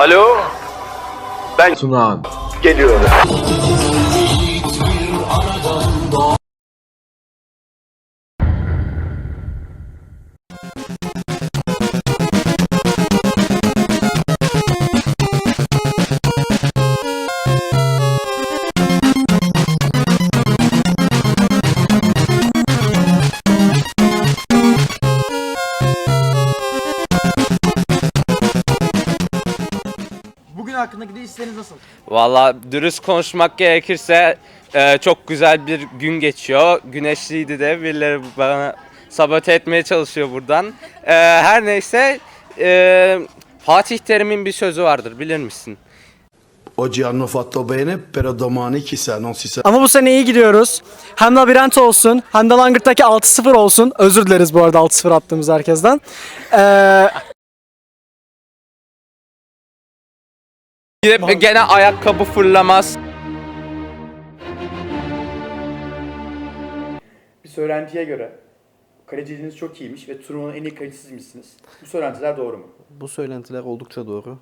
Alo? Ben Sunan. geliyorum. Hakkındaki hisleriniz nasıl? Valla dürüst konuşmak gerekirse e, çok güzel bir gün geçiyor. Güneşliydi de birileri bana sabote etmeye çalışıyor buradan. E, her neyse e, Fatih Terim'in bir sözü vardır bilir misin? Oggi hanno fatto bene, però domani chissà, non si sa. Ama bu sene iyi gidiyoruz. Hem labirent olsun hem de Langırt'taki 6-0 olsun. Özür dileriz bu arada 6-0 attığımız herkesten. Ee, Gene, gene ayakkabı fırlamaz. Bir söylentiye göre kaleciliğiniz çok iyiymiş ve turnuvanın en iyi kalecisiymişsiniz. Bu söylentiler doğru mu? Bu söylentiler oldukça doğru.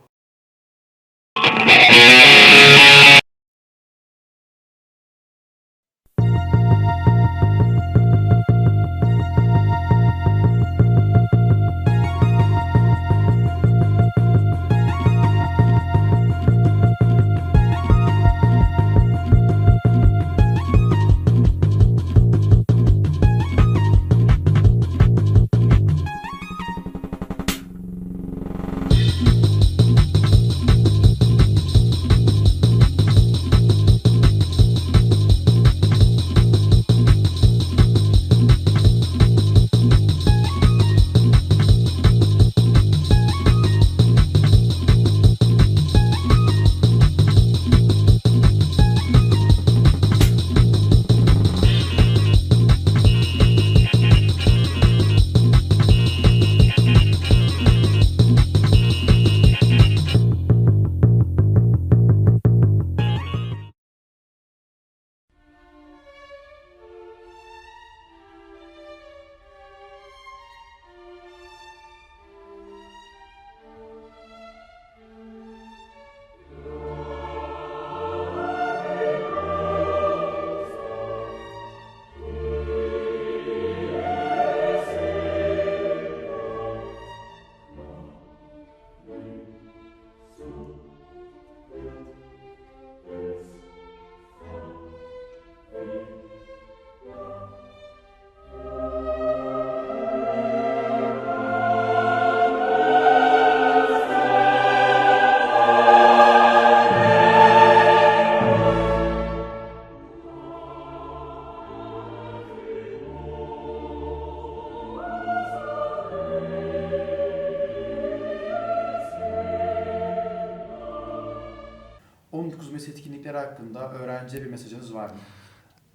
...19 Mayıs etkinlikleri hakkında öğrenciye bir mesajınız var mı?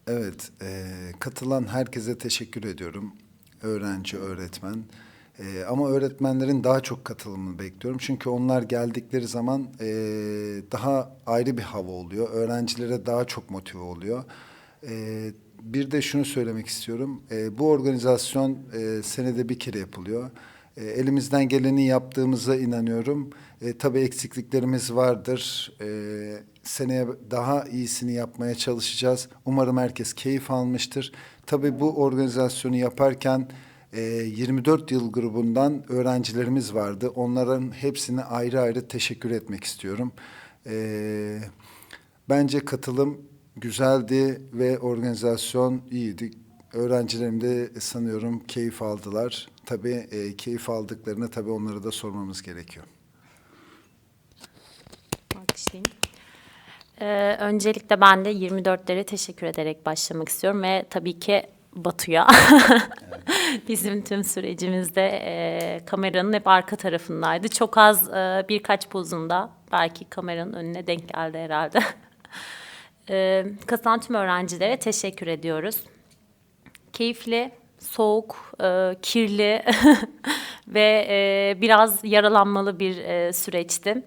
Evet, e, katılan herkese teşekkür ediyorum. Öğrenci, öğretmen. E, ama öğretmenlerin daha çok katılımını bekliyorum. Çünkü onlar geldikleri zaman e, daha ayrı bir hava oluyor. Öğrencilere daha çok motive oluyor. E, bir de şunu söylemek istiyorum. E, bu organizasyon e, senede bir kere yapılıyor. E, elimizden geleni yaptığımıza inanıyorum. E, tabii eksikliklerimiz vardır. E, seneye daha iyisini yapmaya çalışacağız. Umarım herkes keyif almıştır. Tabii bu organizasyonu yaparken e, 24 yıl grubundan öğrencilerimiz vardı. Onların hepsine ayrı ayrı teşekkür etmek istiyorum. E, bence katılım güzeldi ve organizasyon iyiydi. Öğrencilerim de sanıyorum keyif aldılar. Tabii e, keyif aldıklarını tabii onlara da sormamız gerekiyor. Alkışlayayım. Ee, öncelikle ben de 24'lere teşekkür ederek başlamak istiyorum ve tabii ki Batu'ya. Bizim tüm sürecimizde e, kameranın hep arka tarafındaydı. Çok az e, birkaç pozunda belki kameranın önüne denk geldi herhalde. e, katılan tüm öğrencilere teşekkür ediyoruz. Keyifli, soğuk, e, kirli ve e, biraz yaralanmalı bir e, süreçti.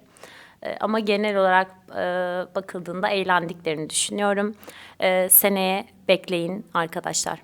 E, ama genel olarak e, bakıldığında eğlendiklerini düşünüyorum. E, seneye bekleyin arkadaşlar.